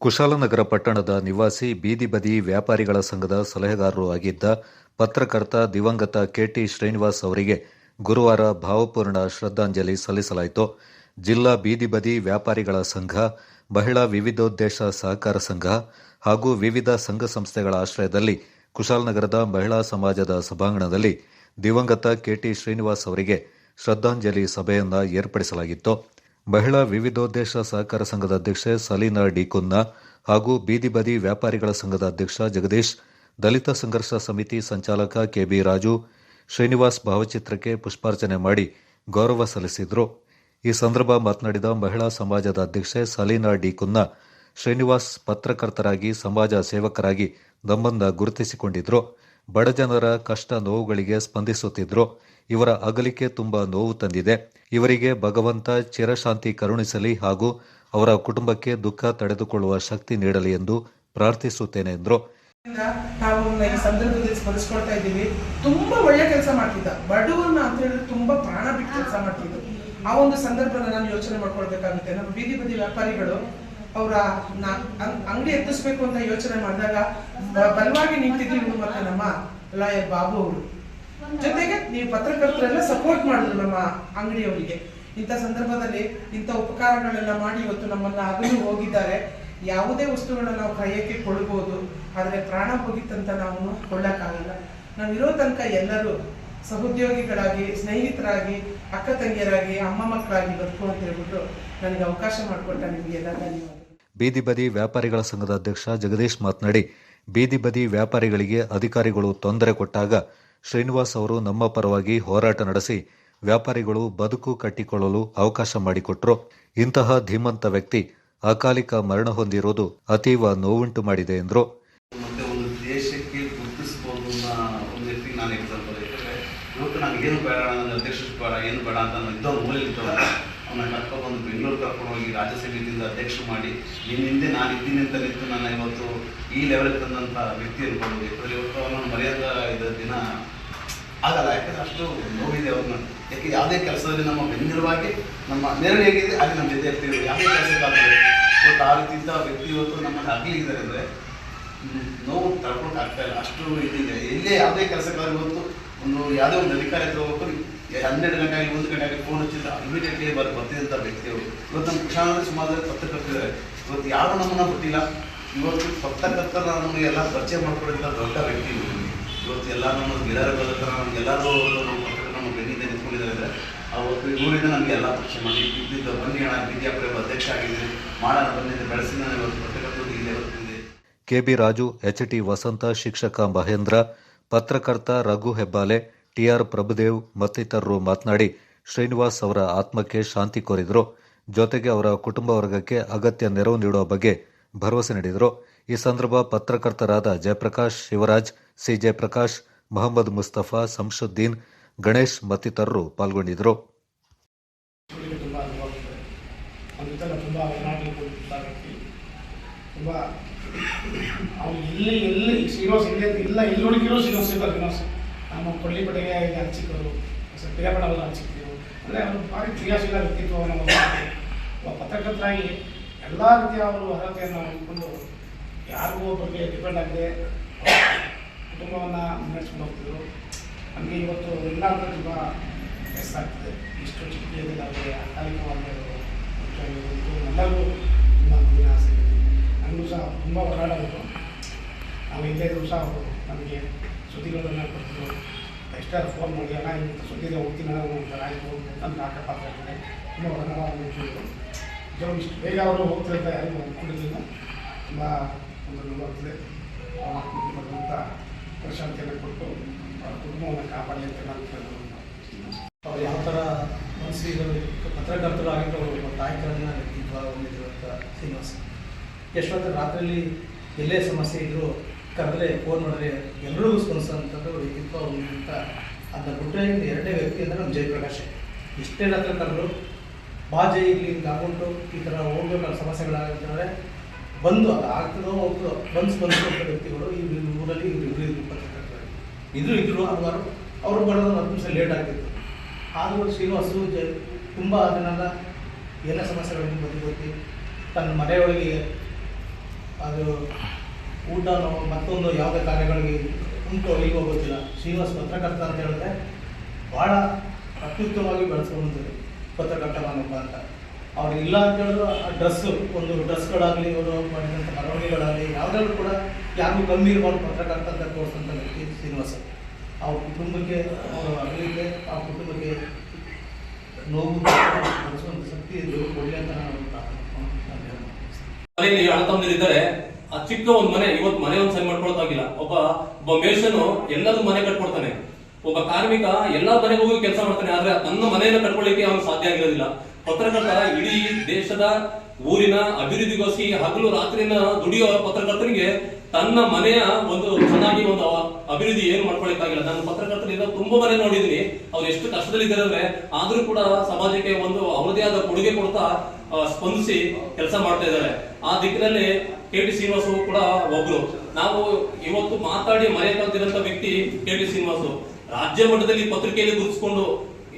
ಕುಶಾಲನಗರ ಪಟ್ಟಣದ ನಿವಾಸಿ ಬೀದಿ ಬದಿ ವ್ಯಾಪಾರಿಗಳ ಸಂಘದ ಸಲಹೆಗಾರರು ಆಗಿದ್ದ ಪತ್ರಕರ್ತ ದಿವಂಗತ ಕೆಟಿ ಶ್ರೀನಿವಾಸ್ ಅವರಿಗೆ ಗುರುವಾರ ಭಾವಪೂರ್ಣ ಶ್ರದ್ಧಾಂಜಲಿ ಸಲ್ಲಿಸಲಾಯಿತು. ಜಿಲ್ಲಾ ಬೀದಿ ಬದಿ ವ್ಯಾಪಾರಿಗಳ ಸಂಘ, ಮಹಿಳಾ ವಿವಿಧೋದ್ದೇಶ ಸಹಕಾರ ಸಂಘ ಹಾಗೂ ವಿವಿಧ ಸಂಘ ಸಂಸ್ಥೆಗಳ ಆಶ್ರಯದಲ್ಲಿ ಕುಶಾಲನಗರದ ಮಹಿಳಾ ಸಮಾಜದ ಸಭಾಂಗಣದಲ್ಲಿ ದಿವಂಗತ ಕೆಟಿ ಶ್ರೀನಿವಾಸ್ ಅವರಿಗೆ ಶ್ರದ್ಧಾಂಜಲಿ ಸಭೆಯನ್ನು ಏರ್ಪಡಿಸಲಾಗಿತ್ತು. ಮಹಿಳಾ ವಿವಿಧೋದ್ದೇಶ ಸಹಕಾರ ಸಂಘದ ಅಧ್ಯಕ್ಷೆ ಸಲೀನಾ ಡಿ ಕುನ್ನ ಹಾಗೂ ಬೀದಿ ಬದಿ ವ್ಯಾಪಾರಿಗಳ ಸಂಘದ ಅಧ್ಯಕ್ಷ ಜಗದೀಶ್, ದಲಿತ ಸಂಘರ್ಷ ಸಮಿತಿ ಸಂಚಾಲಕ ಕೆಬಿ ರಾಜು, ಶ್ರೀನಿವಾಸ್ ಭಾವಚಿತ್ರಕ್ಕೆ ಪುಷ್ಪಾರ್ಚನೆ ಮಾಡಿ ಗೌರವ ಸಲ್ಲಿಸಿದರು. ಈ ಸಂದರ್ಭ ಮಾತನಾಡಿದ ಮಹಿಳಾ ಸಮಾಜದ ಅಧ್ಯಕ್ಷೆ ಸಲೀನಾ ಡಿ ಕುನ್ನ ಶ್ರೀನಿವಾಸ್ ಪತ್ರಕರ್ತರಾಗಿ, ಸಮಾಜ ಸೇವಕರಾಗಿ ನಮ್ಮನ್ನ ಗುರುತಿಸಿಕೊಂಡಿದ್ರು. ಬಡಜನರ ಕಷ್ಟ ನೋವುಗಳಿಗೆ ಸ್ಪಂದಿಸುತ್ತಿದ್ರು. ಇವರ ಅಗಲಿಕೆ ತುಂಬಾ ನೋವು ತಂದಿದೆ. ಇವರಿಗೆ ಭಗವಂತ ಚಿರಶಾಂತಿ ಕರುಣಿಸಲಿ ಹಾಗೂ ಅವರ ಕುಟುಂಬಕ್ಕೆ ದುಃಖ ತಡೆದುಕೊಳ್ಳುವ ಶಕ್ತಿ ನೀಡಲಿ ಎಂದು ಪ್ರಾರ್ಥಿಸುತ್ತೇನೆ ಎಂದರು. ಈ ಸಂದರ್ಭದಲ್ಲಿ ತುಂಬಾ ಒಳ್ಳೆ ಕೆಲಸ ಮಾಡ್ತಿದ್ದ. ಬಡವನ್ನ ಅಂತ ಹೇಳಿದ್ರೆ ತುಂಬಾ ಪ್ರಾಣ ಬಿಟ್ಟು ಕೆಲಸ ಆ ಒಂದು ಸಂದರ್ಭನ ನಾನು ಯೋಚನೆ ಮಾಡ್ಕೊಳ್ಬೇಕಾಗುತ್ತೆ. ನಮ್ಮ ಬೀದಿ ಬದಿ ವ್ಯಾಪಾರಿಗಳು ಅವರ ಅಂಗಡಿ ಎತ್ತಿಸ್ಬೇಕು ಅಂತ ಯೋಚನೆ ಮಾಡಿದಾಗ ಬಲವಾಗಿ ನಿಂತಿದ್ರು ಮತ್ತೆ ನಮ್ಮ ಲಾಯರ್ ಬಾಬು ಅವರು. ಜೊತೆಗೆ ನೀವು ಪತ್ರಕರ್ತರೆಲ್ಲ ಸಪೋರ್ಟ್ ಮಾಡಿದ್ರು ನಮ್ಮ ಅಂಗಡಿಯವರಿಗೆ. ಇಂಥ ಸಂದರ್ಭದಲ್ಲಿ ಇಂಥ ಉಪಕಾರಗಳೆಲ್ಲ ಮಾಡಿ ಇವತ್ತು ನಮ್ಮನ್ನ ಅಗಲು ಹೋಗಿದ್ದಾರೆ. ಯಾವುದೇ ವಸ್ತುಗಳನ್ನ ನಾವು ಕ್ರಯಕ್ಕೆ ಕೊಡಬಹುದು ಆದರೆ ಪ್ರಾಣ ಹೋಗಿತ್ತಂತ ನಾವು ಕೊಳ್ಳಕ್ಕಾಗಲ್ಲ ನಾವು ಇರೋ ತನಕ ಎಲ್ಲರೂ ಸಹೋದ್ಯೋಗಿಗಳಾಗಿ, ಸ್ನೇಹಿತರಾಗಿ, ಅಕ್ಕ ತಂಗಿಯರಾಗಿ, ಅಮ್ಮ ಮಕ್ಕಳಾಗಿ ಬದುಕು ಅಂತ ಹೇಳ್ಬಿಟ್ಟು ನನಗೆ ಅವಕಾಶ ಮಾಡಿಕೊಟ್ಟ ನಿಮಗೆಲ್ಲ ಧನ್ಯವಾದ. ಬೀದಿ ಬದಿ ವ್ಯಾಪಾರಿಗಳ ಸಂಘದ ಅಧ್ಯಕ್ಷ ಜಗದೀಶ್ ಮಾತನಾಡಿ, ಬೀದಿ ಬದಿ ವ್ಯಾಪಾರಿಗಳಿಗೆ ಅಧಿಕಾರಿಗಳು ತೊಂದರೆ ಕೊಟ್ಟಾಗ ಶ್ರೀನಿವಾಸ್ ಅವರು ನಮ್ಮ ಪರವಾಗಿ ಹೋರಾಟ ನಡೆಸಿ ವ್ಯಾಪಾರಿಗಳು ಬದುಕು ಕಟ್ಟಿಕೊಳ್ಳಲು ಅವಕಾಶ ಮಾಡಿಕೊಟ್ರು. ಇಂತಹ ಧೀಮಂತ ವ್ಯಕ್ತಿ ಅಕಾಲಿಕ ಮರಣ ಹೊಂದಿರುವುದು ಅತೀವ ನೋವುಂಟು ಮಾಡಿದೆ ಎಂದರು. ಏನು ಬೇಡ ಅಧ್ಯಕ್ಷ ಏನು ಬೇಡ ಅಂತ ನಾನು ಮೂಲ ಅವನ್ನ ಕರ್ಕೊಂಡ್ಬಂದು ಬೆಂಗಳೂರು ಕರ್ಕೊಂಡು ಹೋಗಿ ರಾಜ್ಯ ಸಮಿತಿಯಿಂದ ಮಾಡಿ ನಿನ್ನ ಹಿಂದೆ ನಾನು ಇದ್ದೀನಿ ಅಂತ ನಿಂತು ನನ್ನ ಇವತ್ತು ಈ ಲೆವೆಲ್ ತಂದಂಥ ವ್ಯಕ್ತಿ ಅನ್ಕೊಂಡು ಯಾಕಂದರೆ ಇವತ್ತು ಅವನನ್ನು ಮರ್ಯಾದ ಇದ್ದ ದಿನ ಆಗಲ್ಲ. ಯಾಕಂದ್ರೆ ಅಷ್ಟು ನೋವಿದೆ ಅವ್ರನ್ನ. ಯಾಕೆ ಯಾವುದೇ ಕೆಲಸದಲ್ಲಿ ನಮ್ಮ ಬೆನ್ನೆಲುವಾಗಿ ನಮ್ಮ ನೆರಳು ಹೇಗಿದೆ, ಅಲ್ಲಿ ನಮ್ಮ ಜೊತೆ ಇರ್ತೀವಿ. ಯಾವುದೇ ಕೆಲಸಕ್ಕಾಗ್ತದೆ ಇವತ್ತು ಆ ರೀತಿ ಇದ್ದ ವ್ಯಕ್ತಿ ಇವತ್ತು ನಮ್ಮನ್ನು ಅಗಲಿದ್ದಾರೆ ಅಂದರೆ ನೋವು ತಡ್ಕೊಳಕ್ ಆಗ್ತಾ ಇಲ್ಲ. ಅಷ್ಟು ಇದಿದೆ ಎಲ್ಲೇ ಯಾವುದೇ ಕೆಲಸಕ್ಕಾಗಿ ಇವತ್ತು ಒಂದು ಯಾವುದೇ ಒಂದು ಅಧಿಕಾರಿ ಹತ್ರ ಹೋಗ್ಬೇಕು. ಹನ್ನೆರಡು ಗಂಟೆ ಆಗಲಿ ಒಂದು ಗಂಟೆ ಆಗಲಿ ಫೋನ್ ಹಚ್ಚಿದ್ರೆ ಇಮಿಡಿಯೇಟ್ಲಿ ಬರ್ ಬರ್ತಿದ್ದಂಥ ವ್ಯಕ್ತಿಯವರು. ಇವತ್ತು ನಮ್ಮ ಕುಶಾಲನಗರ ಸುಮಾರು ಪತ್ರಕರ್ತಿದ್ದಾರೆ ಇವತ್ತು ಯಾರು ನಮ್ಮನ್ನು ಬಿಟ್ಟಿಲ್ಲ ಇವತ್ತು ಪತ್ರಕರ್ತರ ನಮಗೆ ಎಲ್ಲ ಪರಿಚಯ ಮಾಡ್ಕೊಡೋಂಥ ದೊಡ್ಡ ವ್ಯಕ್ತಿ. ಇವತ್ತು ಎಲ್ಲ ನಮ್ಮ ಗಿಡರ ಥರ ನಮಗೆಲ್ಲರೂ ನಮ್ಮ ಪತ್ರಕರ್ತರು ನಮ್ಮ ಬೆನ್ನಿಂದ ನಿಂತ್ಕೊಂಡಿದ್ದಾರೆ ಅಂದರೆ ಅವತ್ತು ಇವರಿಂದ ನಮಗೆ ಎಲ್ಲ ಪರಿಚಯ ಮಾಡಿ. ಇದ್ದಿದ್ದು ಬನ್ನಿ ಹಣ ವಿದ್ಯಾಪುರ ಅಧ್ಯಕ್ಷ ಆಗಿದ್ದೀನಿ ಮಾಡೋಣ ಬಂದಿದ್ದೆ ನಾನು ಇವತ್ತು ಪತ್ರಕರ್ತರು ಇಲ್ಲಿ K B Raju, H T Vasantha, ಶಿಕ್ಷಕ ಮಹೇಂದ್ರ, ಪತ್ರಕರ್ತ ರಘು ಹೆಬ್ಬಾಲೆ ಟಿಆರ್ ಪ್ರಭುದೇವ್ ಮತ್ತಿತರರು ಮಾತನಾಡಿ, ಶ್ರೀನಿವಾಸ್ ಅವರ ಆತ್ಮಕ್ಕೆ ಶಾಂತಿ ಕೋರಿದರು. ಜೊತೆಗೆ ಅವರ ಕುಟುಂಬ ವರ್ಗಕ್ಕೆ ಅಗತ್ಯ ನೆರವು ನೀಡುವ ಬಗ್ಗೆ ಭರವಸೆ ನೀಡಿದರು. ಈ ಸಂದರ್ಭ ಪತ್ರಕರ್ತರಾದ ಜಯಪ್ರಕಾಶ್ ಶಿವರಾಜ್ ಸಿ ಜಯಪ್ರಕಾಶ್ ಮೊಹಮ್ಮದ್ ಮುಸ್ತಫಾ ಸಂಶುದ್ದೀನ್ ಗಣೇಶ್ ಮತ್ತಿತರರು ಪಾಲ್ಗೊಂಡಿದ್ದರು. ಶ್ರೀನಿವಾಸ್ ಇಲ್ಲ, ಇಲ್ಲಿ ಇದ್ದ ಶ್ರೀನಿವಾಸ್ ನಮ್ಮ ಹಂಚಿಕೊಳ್ಳು ಹಂಚಿಕರು ಪಿರಿಯಾಪಡವನ್ನು ಹಂಚಿಕೊಳ್ಳು ಅಂದರೆ ಅವರು ಭಾರಿ ಕ್ರಿಯಾಶೀಲ ವ್ಯಕ್ತಿತ್ವವನ್ನು. ಒಬ್ಬ ಪತ್ರಕರ್ತರಾಗಿ ಎಲ್ಲ ರೀತಿಯ ಅವರು ಅರ್ಹತೆಯನ್ನು ಇಟ್ಕೊಂಡು ಯಾರಿಗೂ ಒಬ್ಬರಿಗೆ ಡಿಪೆಂಡ್ ಆಗದೆ ಕುಟುಂಬವನ್ನು ಮುನ್ನಡೆಸ್ಕೊಂಡು ಹೋಗ್ತಿದ್ರು. ನಮಗೆ ಇವತ್ತು ಎಲ್ಲ ತುಂಬ ಮಿಸ್ ಆಗ್ತದೆ. ಇಷ್ಟು ಚಿಕ್ಕ ಏಜಲ್ಲಿ ಅವರಿಗೆ ಎಲ್ಲರಿಗೂ ತುಂಬ ಮುಂದಿನ ಆಸೆ ನನಗೂ ಸಹ ತುಂಬ ಹೋರಾಡಬೇಕು. ನಾವು ಹಿಂದೆ ಸಹ ಅವರು ನಮಗೆ ಸುದ್ದಿಗಳನ್ನು ಕೊಡ್ತಿದ್ರು. ಎಷ್ಟಾರ ಫೋನ್ ಮಾಡಿ, ಅಣ್ಣ ಇಂಥ ಸುದ್ದಿಗೆ ಹೋಗ್ತೀನಿ ಅಂತಾರೆ ಆಯಿತು ಅಂತ ಅಕ್ಕಪಕ್ಕ ಇರ್ತದೆ ತುಂಬ ನಿಂತಿದ್ರು ಜೋ, ಇಷ್ಟು ಬೇಗ ಅವರು ಹೋಗ್ತಿರ್ತಾರೆ ಯಾರಿಗೂ ಅಂದ್ಕೊಂಡಿರಲಿಲ್ಲ ತುಂಬ ಒಂದು ನೋವಾಗ್ತದೆ ಅಂತ ಪ್ರಶಾಂತಿಯನ್ನು ಕೊಟ್ಟು ಅವರ ಕುಟುಂಬವನ್ನು ಕಾಪಾಡಲಿ ಅಂತ ನಾನು ಕೇಳ್ಬೋದು ಅವ್ರು ಯಾವ ಥರ ಮನಸ್ಸಿಗೆ ಪತ್ರಕರ್ತರು ಆಗಿದ್ದು ಅವರು ನಾಯಕರನ್ನ ವ್ಯಕ್ತಿತ್ವ ಹೊಂದಿರುವಂಥ ಶ್ರೀನಿವಾಸ್. ಯಶವಂತ ರಾತ್ರಿಯಲ್ಲಿ ಎಲ್ಲೇ ಸಮಸ್ಯೆ ಇದ್ದರೂ ಕರೆದ್ರೆ ಫೋನ್ ಮಾಡಿದ್ರೆ ಎಲ್ಲರಿಗೂ ಸ್ಪಂದಿಸೋಂಥದ್ದು ವ್ಯಕ್ತಿತ್ವ ಅಂತ. ಅದನ್ನ ಬಿಟ್ಟರೆ ಎರಡನೇ ವ್ಯಕ್ತಿ ಅಂದರೆ ನಮ್ಮ ಜಯಪ್ರಕಾಶ್. ಇಷ್ಟೇ ಹತ್ರ ಕರೆದ್ರು ಬಾ ಜೈ ಇಲ್ಲಿ ಹಿಂಗೆ ಈ ಥರ ಹೋಗ್ಬೇಕಾದ ಸಮಸ್ಯೆಗಳಾಗಿರ್ತಾರೆ ಬಂದು ಅದು ಆಗ್ತದೋ ಹೋಗ್ತದೋ, ಬಂದು ಸ್ಪಂದಿಸುವಂಥ ವ್ಯಕ್ತಿಗಳು ಈ ಊರಲ್ಲಿ ಇವ್ರು ಇಬ್ಬರು ಇದ್ರು ಇದ್ರು ಇದ್ರು ಹಲವಾರು. ಅವರು ಬರೋದು ಹತ್ತು ನಿಮಿಷ ಲೇಟ್ ಆಗ್ತಿತ್ತು ಆದರೂ ಶ್ರೀನಿವಾಸು ತುಂಬ ಅದನ್ನೆಲ್ಲ ಏನೇ ಸಮಸ್ಯೆಗಳನ್ನು ಬದುಕೋತಿ ತನ್ನ ಮನೆಯೊಳಗೆ ಅದು ಊಟ, ನಾವು ಮತ್ತೊಂದು ಯಾವುದೇ ಕಾರ್ಯಗಳಿಗೆ ಉಂಟು ಇಲ್ವೋ ಗೊತ್ತಿಲ್ಲ ಶ್ರೀನಿವಾಸ್ ಪತ್ರಕರ್ತ ಅಂತ ಹೇಳಿದ್ರೆ ಭಾಳ ಅತ್ಯುತ್ತಮವಾಗಿ ಬೆಳೆಸ್ಕೊಂಡಿದ್ದೀವಿ ಪತ್ರಕರ್ತನಪ್ಪ ಅಂತ. ಅವ್ರು ಇಲ್ಲ ಅಂತ ಹೇಳಿದ್ರು, ಆ ಡ್ರೆಸ್ಸು ಒಂದು ಡ್ರೆಸ್ಗಳಾಗಲಿ ಅವರು ಮಾಡಿದಂಥ ಬರವಣಿಗೆಗಳಾಗಲಿ ಯಾವುದ್ರಲ್ಲೂ ಕೂಡ ಯಾರಿಗೂ ಕಮ್ಮಿ ಇರಬಾರ್ದು ಪತ್ರಕರ್ತ ಅಂತ ತೋರಿಸಂತ ವ್ಯಕ್ತಿ ಶ್ರೀನಿವಾಸ. ಅವ್ರ ಕುಟುಂಬಕ್ಕೆ, ಅವರ ಅಗಲಿಕೆ ಆ ಕುಟುಂಬಕ್ಕೆ ನೋವು ಬಳಸುವಂಥ ಶಕ್ತಿ ಇದ್ದರು ಒಳ್ಳೆಯ ಅಂತ ನಾನು ಪ್ರಾರ್ಥನೆ ಮನೆಯಲ್ಲಿ ಅಣ್ಣ ತಮ್ಮದಿರಿದ್ದಾರೆ. ಆ ಚಿಕ್ಕ ಒಂದ್ ಮನೆ ಇವತ್ತು ಮನೆ ಒಂದ್ ಸರಿ ಮಾಡ್ಕೊಳಕ್ಕಾಗಿಲ್ಲ. ಒಬ್ಬ ಒಬ್ಬ ಮೇಷನು ಎಲ್ಲರೂ ಮನೆ ಕಟ್ಕೊಡ್ತಾನೆ. ಒಬ್ಬ ಕಾರ್ಮಿಕ ಎಲ್ಲಾ ಮನೆಗೆ ಹೋಗಿ ಕೆಲಸ ಮಾಡ್ತಾನೆ, ಆದ್ರೆ ತನ್ನ ಮನೆಯನ್ನು ಕಟ್ಕೊಳ್ಳಿಕ್ಕೆ ಅವನು ಸಾಧ್ಯ ಆಗಿರೋದಿಲ್ಲ. ಪತ್ರಕರ್ತರ ಇಡೀ ದೇಶದ ಊರಿನ ಅಭಿವೃದ್ಧಿಗೋಸಿ ಹಗಲು ರಾತ್ರಿನ ದುಡಿಯೋ ಪತ್ರಕರ್ತನಿಗೆ ತನ್ನ ಮನೆಯ ಒಂದು ಚೆನ್ನಾಗಿ ಒಂದು ಅಭಿವೃದ್ಧಿ ಏನು ಮಾಡ್ಕೊಳಕ್ಕಾಗಿಲ್ಲ. ನಾನು ಪತ್ರಕರ್ತರಿಂದ ತುಂಬಾ ಮನೆ ನೋಡಿದೀನಿ ಅವ್ರು ಎಷ್ಟು ಕಷ್ಟದಲ್ಲಿದ್ದಾರೆ ಅಂದ್ರೆ ಆದ್ರೂ ಕೂಡ ಸಮಾಜಕ್ಕೆ ಒಂದು ಅವರದೇ ಆದ ಕೊಡುಗೆ ಕೊಡ್ತಾ ಸ್ಪಂದಿಸಿ ಕೆಲಸ ಮಾಡ್ತಾ ಇದ್ದಾರೆ. ಆ ದಿಕ್ಕಿನಲ್ಲಿ ಕೆ ಟಿ ಶ್ರೀನಿವಾಸು ಕೂಡ ಒಬ್ರು. ನಾವು ಇವತ್ತು ಮಾತಾಡಿ ಮರೆಯಕ್ಕಾಗ್ತಿರೋಂಥ ವ್ಯಕ್ತಿ ಕೆ ಟಿ ಶ್ರೀನಿವಾಸು. ರಾಜ್ಯ ಮಟ್ಟದಲ್ಲಿ ಪತ್ರಿಕೆಯಲ್ಲಿ ಗುರುತಿಸಿಕೊಂಡು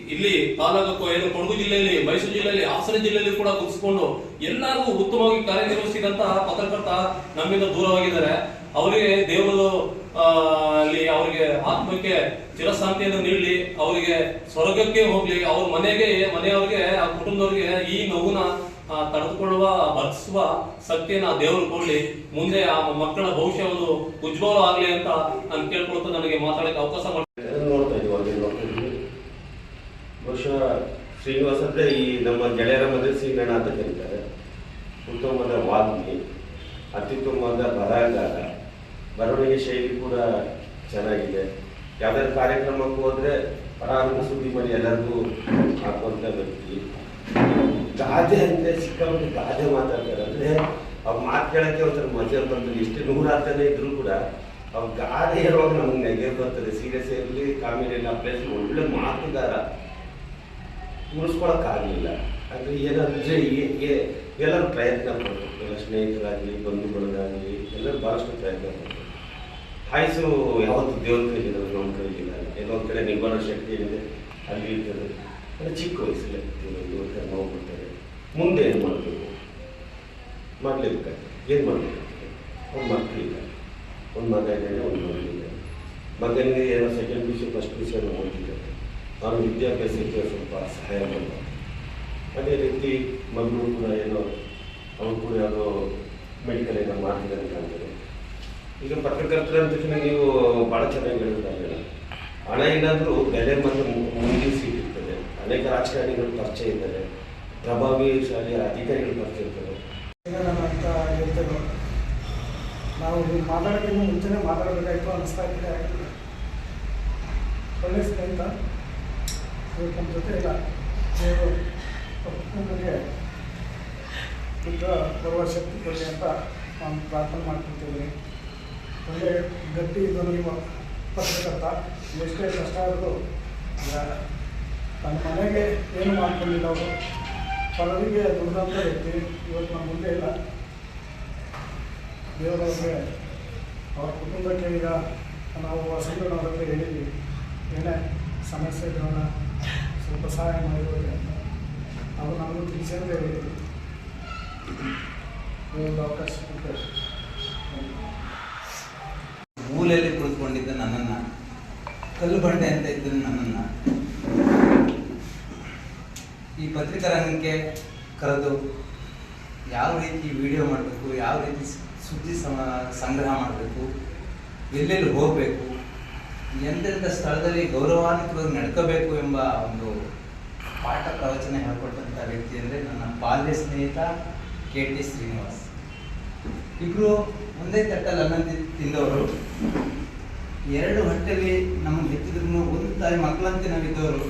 ಇಲ್ಲಿ ತಾಲೂಕು ಏನು ಕೊಡಗು ಜಿಲ್ಲೆಯಲ್ಲಿ ಮೈಸೂರು ಜಿಲ್ಲೆಯಲ್ಲಿ ಹಾಸನ ಜಿಲ್ಲೆಯಲ್ಲಿ ಕೂಡ ಗುರುತಿಸಿಕೊಂಡು ಎಲ್ಲರಿಗೂ ಉತ್ತಮವಾಗಿ ಕಾರ್ಯನಿರ್ವಹಿಸಿದಂತಹ ಪತ್ರಕರ್ತ ನಮ್ಮಿಂದ ದೂರವಾಗಿದ್ದಾರೆ. ಅವರಿಗೆ ದೇವರು ಅಲ್ಲಿ ಅವರಿಗೆ ಆತ್ಮಕ್ಕೆ ಚಿರಶಾಂತಿಯನ್ನು ನೀಡಲಿ ಅವರಿಗೆ ಸ್ವರ್ಗಕ್ಕೆ ಹೋಗ್ಲಿ ಅವ್ರ ಮನೆಗೆ ಮನೆಯವ್ರಿಗೆ ಆ ಕುಟುಂಬದವ್ರಿಗೆ ಈ ನೋವುನ ಆ, ತಡೆದುಕೊಳ್ಳುವ ಭರಿಸುವ ಶಕ್ತಿಯನ್ನ ದೇವರು ಕೊಡ್ಲಿ. ಮುಂದೆ ಆ ಮಕ್ಕಳ ಭವಿಷ್ಯ ಒಂದು ಉಜ್ವಲ ಆಗ್ಲಿ ಅಂತ ನಾನು ಕೇಳ್ಕೊಳ್ತಾ ನನಗೆ ಮಾತಾಡಕ್ಕೆ ಅವಕಾಶ ಮಾಡಿ ನೋಡ್ತಾ ಇದ್ದೀವಿ ಬಹುಶಃ ಶ್ರೀನಿವಾಸ್ ಅಂದ್ರೆ ಈ ನಮ್ಮ ಗೆಳೆಯರ ಮಧ್ಯೆ ಶ್ರೀಗಣ ಅಂತ ಕರೀತಾರೆ. ಉತ್ತಮವಾದ ವಾಗ್ಮಿ ಅತ್ಯುತ್ತಮವಾದ ಬರಹಗಾರ. ಬರವಣಿಗೆ ಶೈಲಿ ಕೂಡ ಚೆನ್ನಾಗಿದೆ. ಯಾವ್ದಾದ್ರು ಕಾರ್ಯಕ್ರಮಕ್ಕೂ ಹೋದ್ರೆ ಪರಾಂಗ ಸುದ್ದಿ ಮಾಡಿ ಎಲ್ಲರಿಗೂ ಗಾದೆ ಅಂದರೆ ಸಿಕ್ಕಾಪಟ್ಟೆ ಗಾದೆ ಮಾತಾಡ್ತಾರೆ. ಅಂದ್ರೆ ಅವ್ರು ಮಾತು ಒಂಥರ ಮಜಾ ಬರ್ತದೆ ಎಷ್ಟು ನೂರಾತನೇ ಇದ್ರು ಕೂಡ ಅವ್ರು ಗಾದೆ ಇರುವಾಗ ನಮ್ಗೆ ನೆಗೆ ಬರ್ತದೆ. ಸೀರಿಯಸ್ ಇರಲಿ ಕಾಮಿಡಿ ಎಲ್ಲ ಪ್ಲೇಸ್ ಒಳ್ಳೆ ಮಾತುಗಾರ ಉಳಿಸ್ಕೊಳಕ್ಕಾಗಲಿಲ್ಲ ಅಂದ್ರೆ ಏನಂದ್ರೆ ಎಲ್ಲರೂ ಪ್ರಯತ್ನ ಪಟ್ಟರು ಎಲ್ಲ ಸ್ನೇಹಿತರಾಗಲಿ ಬಂಧುಗಳಿಗಾಗಲಿ ಎಲ್ಲರೂ ಭಾಳಷ್ಟು ಪ್ರಯತ್ನ ಪಟ್ಟರು ಆಯುಸು ಯಾವತ್ತು ದೇವ್ರ ಕೈಲಿರೋದು ನಮ್ಮ ಕೈಲಿಲ್ಲ ಎಲ್ಲೊಂದು ಕಡೆ ನಿರ್ಮಾಣ ಶಕ್ತಿ ಏನಿದೆ ಅಲ್ಲಿ ಇರ್ತದೆ. ಅಂದ್ರೆ ಚಿಕ್ಕ ವಯಸ್ಸಲ್ಲೇ ದೇವ್ರ ನೋವು ಬಿಡ್ತಾರೆ ಮುಂದೆ ಏನು ಮಾಡಬೇಕು? ಮಾಡಲೇಬೇಕಾಗ್ತದೆ ಏನು ಮಾಡಬೇಕು? ಒಂದು ಮಕ್ಕಳಿಗೆ ಒಂದು ಮಗ ಇದ್ದಾನೆ, ಒಂದು ಮಗಳಿದೆ ಮಗನಿಗೆ ಏನೋ second P C first P ಸಿಯನ್ನು ಓದಿದ್ದಾರೆ ಅವನ ವಿದ್ಯಾಭ್ಯಾಸಕ್ಕೆ ಸ್ವಲ್ಪ ಸಹಾಯ ಮಾಡಬೇಕು ಅದೇ ರೀತಿ ಮಗಳು ಕೂಡ ಏನೋ ಅವನು ಕೂಡ ಯಾವುದೋ ಮೆಡಿಕಲ್ ಏನೋ ಮಾಡ್ತಿದ್ದಾರೆ ಕಾಣ್ತದೆ ಈಗ ಪತ್ರಕರ್ತರ ಅಂತ ತಕ್ಷಣ ನೀವು ಭಾಳ ಚೆನ್ನಾಗಿ ಹೇಳಿದ್ರೆ ಹಣ ಏನಾದರೂ ಬೆಲೆ ಮತ್ತು ಮುಂದಿನ ಸೀಟ್ ಇರ್ತದೆ. ಅನೇಕ ರಾಜಕಾರಣಿಗಳು ಪರಿಚಯ ಇದ್ದಾರೆ. ಪ್ರಭಾವಿಶಾಲಿ ಅಧಿಕಾರಿಗಳು ಬರ್ತಿರ್ತಾರೆ. ನಾವು ನೀವು ಮಾತಾಡೋಕ್ಕಿಂತ ಮುಂಚೆನೇ ಮಾತಾಡಬೇಕಾಯ್ತು ಅನಿಸ್ತಾ ಇದೆ. ಒಳ್ಳೆ ಸ್ನೇಹಿತ ನಮ್ಮ ಜೊತೆ ಇಲ್ಲ. ದೇವರು ಕುಟುಂಬಕ್ಕೆ ಬುದ್ಧ ಬರುವ ಶಕ್ತಿ ಕೊಡಿ ಅಂತ ನಾನು ಪ್ರಾರ್ಥನೆ ಮಾಡ್ಕೊಳ್ತಿದ್ದೀನಿ ಒಳ್ಳೆ ಗಟ್ಟಿ ಧ್ವನಿ ಪತ್ರಕರ್ತ ಎಷ್ಟೇ ಕಷ್ಟ ಆದರೂ ತನ್ನ ಮನೆಗೆ ಏನು ಮಾಡ್ಕೊಂಡಿಲ್ಲ ಅವರು? ಪರರಿಗೆ ದುರ್ದಂತ ವ್ಯಕ್ತಿ ಇವತ್ತು ನಮ್ಮ ಮುಂದೆ ಇಲ್ಲ. ದೇವರವ್ರಿಗೆ ಅವ್ರ ಕುಟುಂಬಕ್ಕೆ ಈಗ ನಾವು ವಸಂತನವ್ರ ಹತ್ರ ಹೇಳಿದ್ವಿ. ಏನೇ ಸಮಸ್ಯೆ ಇದ್ರನ್ನ ಸ್ವಲ್ಪ ಸಹಾಯ ಮಾಡಿರೋದು ಅಂತ. ಅವರು ನಮಗೂ ತಿಳಿಸಿ ಅಂತ ಹೇಳಿದ್ವಿ ಒಂದು ಅವಕಾಶ ಸಿಗುತ್ತೆ ಮೂಲೆಯಲ್ಲಿ ಕುಳಿತುಕೊಂಡಿದ್ದ ನನ್ನನ್ನು, ಕಲ್ಲು ಬಂಡೆ ಅಂತ ಇದ್ದ ನನ್ನನ್ನು ಈ ಪತ್ರಿಕಾ ರಂಗಕ್ಕೆ ಕರೆದು ಯಾವ ರೀತಿ ವಿಡಿಯೋ ಮಾಡಬೇಕು, ಯಾವ ರೀತಿ ಸುದ್ದಿ ಸಮ, ಸಂಗ್ರಹ ಮಾಡಬೇಕು, ಎಲ್ಲೆಲ್ಲಿ ಹೋಗಬೇಕು ಎಂತೆಂಥ ಸ್ಥಳದಲ್ಲಿ ಗೌರವಾನ್ವಿತವಾಗಿ ನಡ್ಕೋಬೇಕು ಎಂಬ ಒಂದು ಪಾಠ ಪ್ರವಚನ ಹೇಳ್ಕೊಟ್ಟಂಥ ವ್ಯಕ್ತಿ ಅಂದರೆ ನನ್ನ ಬಾಲ್ಯ ಸ್ನೇಹಿತ ಕೆ ಟಿ ಶ್ರೀನಿವಾಸ್. ಇಬ್ಬರು ಒಂದೇ ತಟ್ಟಲ್ಲಿ ಅನ್ನ ತಿಂದವರು. ಎರಡು ಹೊಟ್ಟೆಯಲ್ಲಿ ನಮ್ಮ ಹೆಚ್ಚಿದ್ರು ಒಂದು ತಾಯಿ ಮಕ್ಕಳಂತೆ ನಾವಿದ್ದವರು.